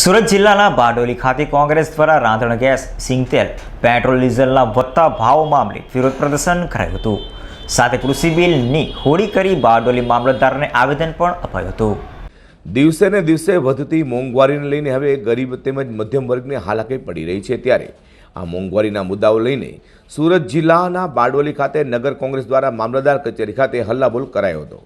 સુરત જિલ્લાના બારડોલી ખાતે કોંગ્રેસ દ્વારા રાંધણ ગેસ સિંગતેલ પેટ્રોલ ડીઝલના વધતા ભાવ મામલે વિરોધ પ્રદર્શન કરાયું હતું. સાથે કૃષિ બિલની હોળી કરી બારડોલી મામલતદારને આવેદન પણ અપાયું હતું. દિવસે ને દિવસે વધતી મોંઘવારીને લઈને હવે ગરીબ તેમજ મધ્યમ વર્ગને હાલાકી પડી રહી છે ત્યારે આ મોંઘવારીના મુદ્દાઓ લઈને સુરત જિલ્લાના બારડોલી ખાતે નગર કોંગ્રેસ દ્વારા મામલતદાર કચેરી ખાતે હલ્લાબોલ કરાયો હતો.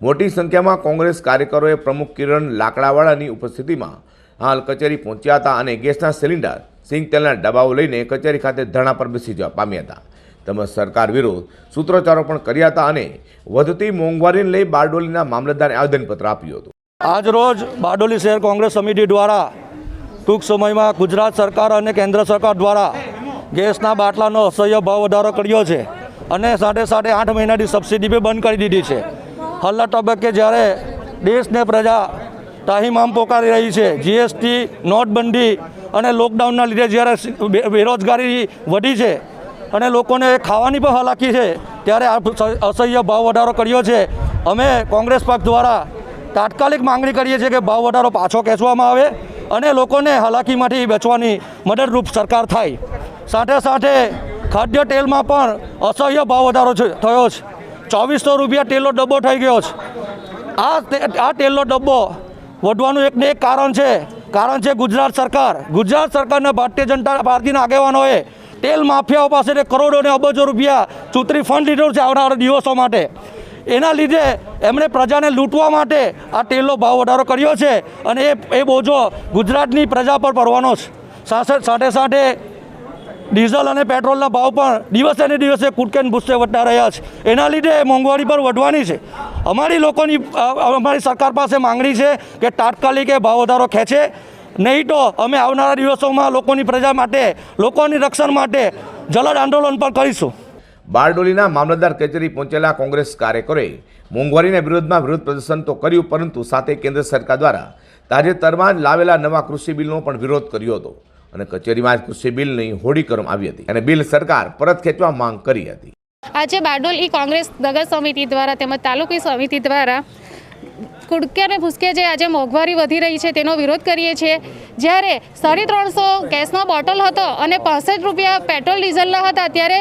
મોટી સંખ્યામાં કોંગ્રેસ કાર્યકરોએ પ્રમુખ કિરણ લાકડાવાળાની ઉપસ્થિતિમાં હાલ કચેરી પહોંચ્યા હતા અને ગેસના સિલિન્ડર, સિંગ તેલના ડબ્બાઓ લઈને કચેરી ખાતે ધરણા પર બેસી જવા પામ્યા હતા. તેમજ સરકાર વિરુદ્ધ સૂત્રોચ્ચારો પણ કર્યા હતા અને વધતી મોંઘવારીને લઈ બારડોલીના મામલતદારે આવેદનપત્ર આપ્યું હતું. આજ રોજ બારડોલી શહેર કોંગ્રેસ સમિતિ દ્વારા ટૂંક સમયમાં ગુજરાત સરકાર અને કેન્દ્ર સરકાર દ્વારા ગેસના બાટલાનો અસહ્ય ભાવ વધારો કર્યો છે અને સાથે સાથે આઠ મહિનાની સબસિડી બી બંધ કરી દીધી છે. હાલના તબક્કે જ્યારે દેશને પ્રજા તાહીમામ પોકારી રહી છે. જીએસટી નોટબંધી અને લોકડાઉનના લીધે જ્યારે બેરોજગારી વધી છે અને લોકોને ખાવાની પણ હાલાકી છે, ત્યારે આ અસહ્ય ભાવ વધારો કર્યો છે. અમે કોંગ્રેસ પક્ષ દ્વારા તાત્કાલિક માંગણી કરીએ છીએ કે ભાવ વધારો પાછો ખેંચવામાં આવે અને લોકોને હાલાકીમાંથી બચવાની મદદરૂપ સરકાર થાય. સાથે સાથે ખાદ્ય તેલમાં પણ અસહ્ય ભાવ વધારો થયો છે. ચોવીસો રૂપિયા તેલનો ડબ્બો થઈ ગયો છે. આ આ તેલનો ડબ્બો વધવાનું એક ને એક કારણ છે. કારણ છે ગુજરાત સરકાર. ગુજરાત સરકારના ભારતીય જનતા પાર્ટીના આગેવાનોએ તેલ માફિયાઓ પાસેથી કરોડો અને અબજો રૂપિયા ચૂંટણી ફંડ લીધો છે આવનારા દિવસો માટે. એના લીધે એમણે પ્રજાને લૂંટવા માટે આ તેલનો ભાવ વધારો કર્યો છે અને એ એ બોજો ગુજરાતની પ્રજા પર પડવાનો છે. સાથે સાથે ડીઝલ અને પેટ્રોલના ભાવ પણ દિવસે ને દિવસે કૂટકેન ભૂસે વધતા રહ્યા છે. એના લીધે મોંઘવારી પર વધવાની છે. અમારી લોકોની અમારી સરકાર પાસે માંગણી છે કે તાત્કાલિક ભાવ વધારો ખેંચે. નહીં તો અમે આવનારા દિવસોમાં લોકોની પ્રજા માટે, લોકોની રક્ષણ માટે જલદ આંદોલન પણ કરીશું. બારડોલીના મામલતદાર કચેરી પહોંચેલા કોંગ્રેસ કાર્યકરોએ મોંઘવારીના વિરોધમાં વિરોધ પ્રદર્શન તો કર્યું, પરંતુ સાથે કેન્દ્ર સરકાર દ્વારા તાજેતરમાં જ લાવેલા નવા કૃષિ બિલનો પણ વિરોધ કર્યો હતો. અને કચેરીમાં જ કૃષિ બિલની હોડી કરવામાં આવી હતી. અને બિલ સરકાર પરત ખેંચવા માંગ કરી હતી. આજે બારડોલી કોંગ્રેસ નગર સમિતિ દ્વારા તેમજ તાલુકી સમિતિ દ્વારા કુડકે અને ભૂસકે જે આજે મોંઘવારી વધી રહી છે તેનો વિરોધ કરીએ છીએ. જ્યારે સાડી ત્રણસો ગેસનો બોટલ હતો અને પાસઠ રૂપિયા પેટ્રોલ ડીઝલના હતા, ત્યારે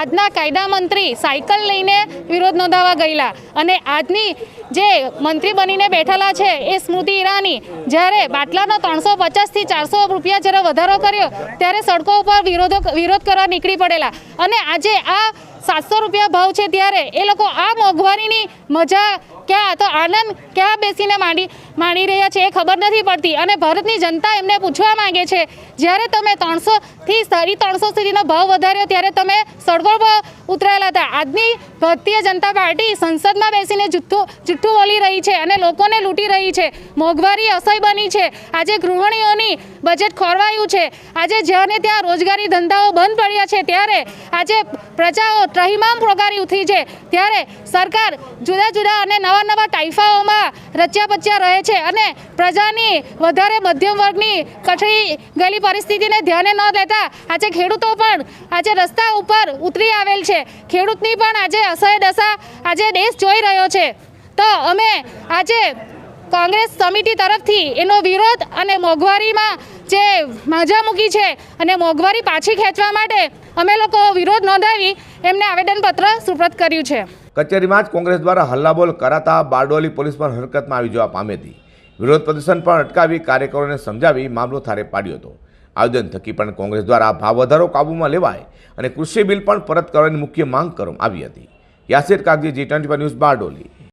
આજના કાયદા મંત્રી સાયકલ લઈને વિરોધ નોંધાવા ગયેલા. અને આજની જે મંત્રી બનીને બેઠેલા છે એ સ્મૃતિ ઈરાની, જ્યારે બાટલાનો ત્રણસો પચાસથી ચારસો રૂપિયા જ્યારે વધારો કર્યો, ત્યારે સડકો ઉપર વિરોધો વિરોધ કરવા નીકળી પડેલા. અને આજે આ સાતસો રૂપિયા ભાવ છે, ત્યારે એ લોકો આ મોંઘવારીની મજા ક્યાં? તો આનંદ ક્યાં બેસીને માંડી માણી રહ્યા છે એ ખબર નથી પડતી. અને ભારતની જનતા એમને પૂછવા માંગે છે, જ્યારે તમે ત્રણસોથી સાડી ત્રણસો સુધીનો ભાવ વધાર્યો, ત્યારે તમે સળવળ પર ઉતરાયેલા હતા. આજની ભારતીય જનતા પાર્ટી સંસદમાં બેસીને જુઠ્ઠું જુઠ્ઠું બોલી રહી છે અને લોકોને લૂંટી રહી છે. મોંઘવારી અસહ્ય બની છે. આજે ગૃહિણીઓની બજેટ ખોરવાયું છે. આજે જ્યાં ત્યાં રોજગારી ધંધાઓ બંધ પડ્યા છે, ત્યારે આજે પ્રજાઓ ત્રહિમામ પ્રોગારી ઉઠી છે. ત્યારે સરકાર જુદા જુદા અને નવા નવા ટાઈફાઓમાં રચ્યા પચ્યા રહે છે અને પ્રજાની વધારે મધ્યમ વર્ગની કઠી ગયેલી પરિસ્થિતિને ધ્યાને ન લેતા આજે ખેડૂતો પણ આજે રસ્તા ઉપર ઉતરી આવેલ છે. ખેડૂતની પણ આજે અસહ્ય દશા આજે દેશ જોઈ રહ્યો છે. તો અમે આજે કોંગ્રેસ સમિતિ તરફથી એનો વિરોધ અને મોંઘવારીમાં જે માજા મૂકી છે અને મોંઘવારી પાછી ખેંચવા માટે અમે લોકો વિરોધ નોંધાવી એમને આવેદનપત્ર સુપ્રત કર્યું છે. કચેરીમાં જ કોંગ્રેસ દ્વારા હલ્લાબોલ કરાતા બારડોલી પોલીસ પણ હરકતમાં આવી જવા પામી હતી વિરોધ પ્રદર્શન પણ અટકાવી કાર્યકરોને સમજાવી મામલો થારે પાડ્યો હતો. આવેદન થકી પણ કોંગ્રેસ દ્વારા ભાવ વધારો કાબૂમાં લેવાય અને કૃષિ બિલ પણ પરત કરવાની મુખ્ય માંગ કરવામાં આવી હતી. Yasir Kagzi, G twenty news, Bardoli.